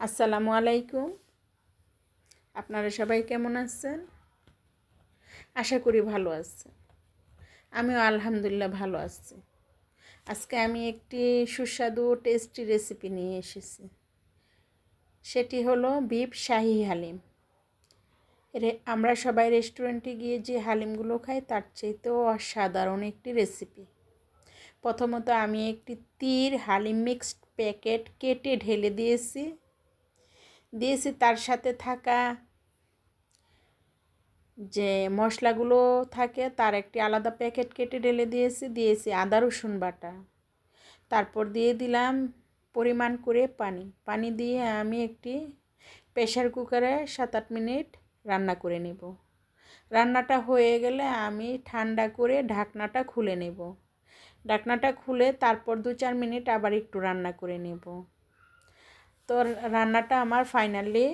আসসালামু আলাইকুম। আপনারা সবাই কেমন আছেন? আশা করি ভালো আছেন। আমিও আলহামদুলিল্লাহ ভালো আছি। আজকে আমি একটি সুস্বাদু টেস্টি রেসিপি নিয়ে এসেছি। সেটি হলো বিফ শাহি হালিম। রে, আমরা সবাই রেস্টুরেন্টে গিয়ে যে হালিমগুলো খাই, তার চাইতেও অসাধারণ একটি রেসিপি প্রথমত আমি একটি তীর হালিম মিক্সড প্যাকেট কেটে ঢেলে দিয়েছি। দিয়েছি তার সাথে থাকা যে মশলাগুলো থাকে, তার একটি আলাদা প্যাকেট কেটে ঢেলে দিয়েছি দিয়েছি আদা, রসুন বাটা। তারপর দিয়ে দিলাম পরিমাণ করে পানি। পানি দিয়ে আমি একটি প্রেশার কুকারে সাত আট মিনিট রান্না করে নেব। রান্নাটা হয়ে গেলে আমি ঠান্ডা করে ঢাকনাটা খুলে নেব। ঢাকনাটা খুলে তারপর দু চার মিনিট আবার একটু রান্না করে নেব। তো রান্নাটা আমার ফাইনালি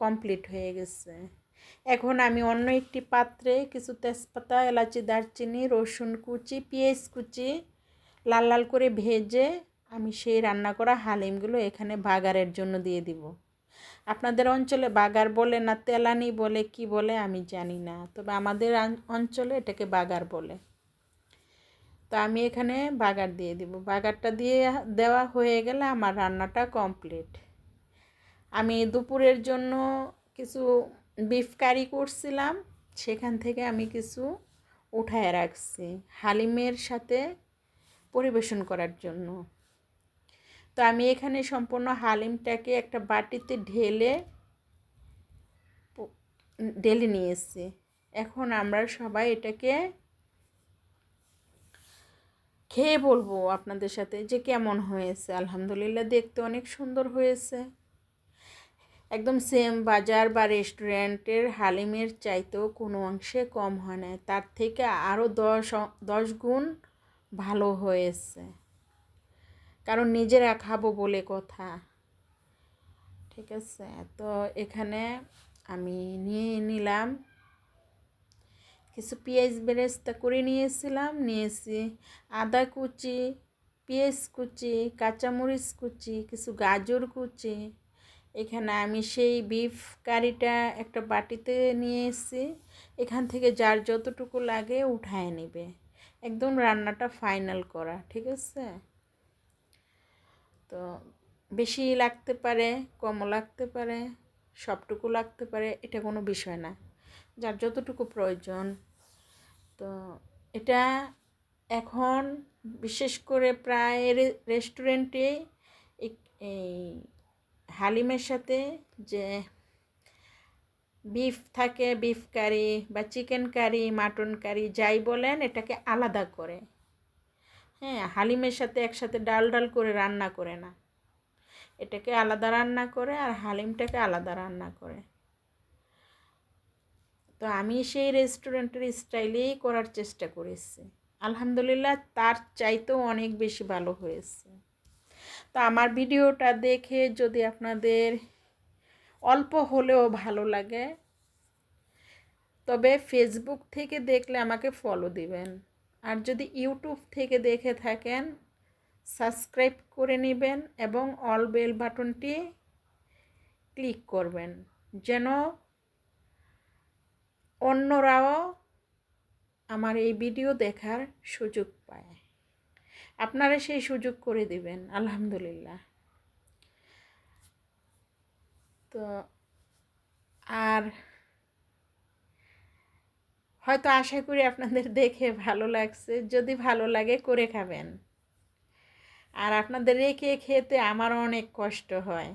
কমপ্লিট হয়ে গেছে। এখন আমি অন্য একটি পাত্রে কিছু তেজপাতা, এলাচি, দারচিনি, রসুন কুচি, পেঁয়াজ কুচি লাল লাল করে ভেজে আমি সেই রান্না করা হালিমগুলো এখানে বাগারের জন্য দিয়ে দিব। আপনাদের অঞ্চলে বাগার বলে না তেলানি বলে, কি বলে আমি জানি না, তবে আমাদের অঞ্চলে এটাকে বাগার বলে। তো আমি এখানে বাগার দিয়ে দিব। বাগারটা দিয়ে দেওয়া হয়ে গেলে আমার রান্নাটা কমপ্লিট আমি দুপুরের জন্য কিছু বিফ কারি করছিলাম। সেখান থেকে আমি কিছু উঠায় রাখছি হালিমের সাথে পরিবেশন করার জন্য। তো আমি এখানে সম্পূর্ণ হালিমটাকে একটা বাটিতে ঢেলে ঢেলে নিয়েছি। এখন আমরা সবাই এটাকে খেয়ে বলব আপনাদের সাথে যে কেমন হয়েছে। আলহামদুলিল্লাহ দেখতে অনেক সুন্দর হয়েছে। একদম সেম বাজার বা রেস্টুরেন্টের হালিমের চাইতেও কোনো অংশে কম হয় না তার থেকে আরও দশ দশ গুণ ভালো হয়েছে। কারণ নিজেরা খাব বলে কথা। ঠিক আছে? তো এখানে আমি নিয়ে নিলাম। কিছু পেঁয়াজ বেরেস্তা করে নিয়েছিলাম। নিয়েছি আদা কুচি, পেঁয়াজ কুচি, কাঁচামরিচ কুচি, কিছু গাজর কুচি এখানে আমি সেই বিফ কারিটা একটা বাটিতে নিয়ে এসেছি। এখান থেকে যার যতটুকু লাগে উঠায় নেবে। একদম রান্নাটা ফাইনাল করা, ঠিক আছে? তো বেশি লাগতে পারে, কমও লাগতে পারে, সবটুকু লাগতে পারে, এটা কোনো বিষয় না। যার যতটুকু প্রয়োজন। তো এটা এখন বিশেষ করে প্রায় রেস্টুরেন্টে এই হালিমের সাথে যে বিফ থাকে বিফ কারি বা চিকেন কারি মাটন কারি যাই বলেন, এটাকে আলাদা করে। হ্যাঁ হালিমের সাথে একসাথে ডাল ডাল করে রান্না করে না। এটাকে আলাদা রান্না করে আর হালিমটাকে আলাদা রান্না করে। তো আমি সেই রেস্টুরেন্টের স্টাইলেই করার চেষ্টা করেছি। আলহামদুলিল্লাহ, তার চাইতেও অনেক বেশি ভালো হয়েছে। তো আমার ভিডিওটা দেখে যদি আপনাদের অল্প হলেও ভালো লাগে, তবে ফেসবুক থেকে দেখলে আমাকে ফলো দিবেন। আর যদি ইউটিউব থেকে দেখে থাকেন সাবস্ক্রাইব করে নেবেন এবং অল বেল বাটনটি ক্লিক করবেন, যেন অন্যরাও আমার এই ভিডিও দেখার সুযোগ পায়। আপনারা সেই সুযোগ করে দিবেন, আলহামদুলিল্লাহ। তো, আর হয়তো আশা করি আপনাদের দেখে ভালো লাগছে, যদি ভালো লাগে করে খাবেন। আর আপনাদের রেখে খেতে আমারও অনেক কষ্ট হয়।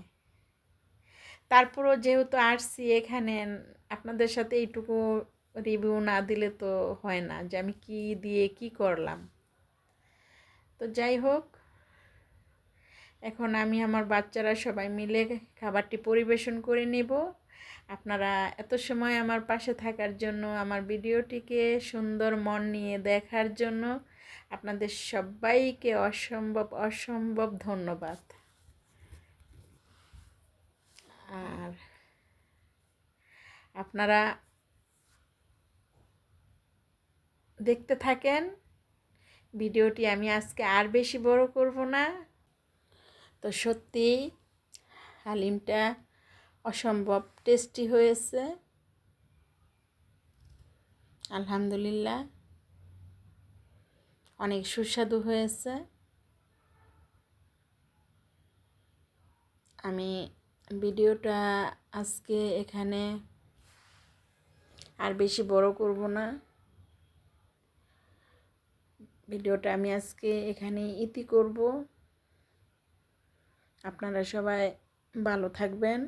তারপরও যেহেতু আসছি এখানে, আপনাদের সাথে এইটুকু রিভিউ না দিলে তো হয় না, যে আমি কি দিয়ে কি করলাম। তো যাই হোক, এখন আমি আমার বাচ্চারা সবাই মিলে খাবারটি পরিবেশন করে নেব। আপনারা এত সময় আমার পাশে থাকার জন্য, আমার ভিডিওটিকে সুন্দর মন নিয়ে দেখার জন্য আপনাদের সবাইকে অসম্ভব অসম্ভব ধন্যবাদ। আর আপনারা দেখতে থাকেন ভিডিওটি আমি আজকে আর বেশি বড় করব না। তো সত্যি হালিমটা অসম্ভব টেস্টি হয়েছে। আলহামদুলিল্লাহ। অনেক সুস্বাদু হয়েছে। আমি ভিডিওটা আজকে এখানে আর বেশি বড় করব না। ভিডিওটা আমি আজকে এখানে ইতি করব। আপনারা সবাই ভালো থাকবেন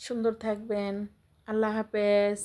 সুন্দর থাকবেন। আল্লাহ হাফেজ।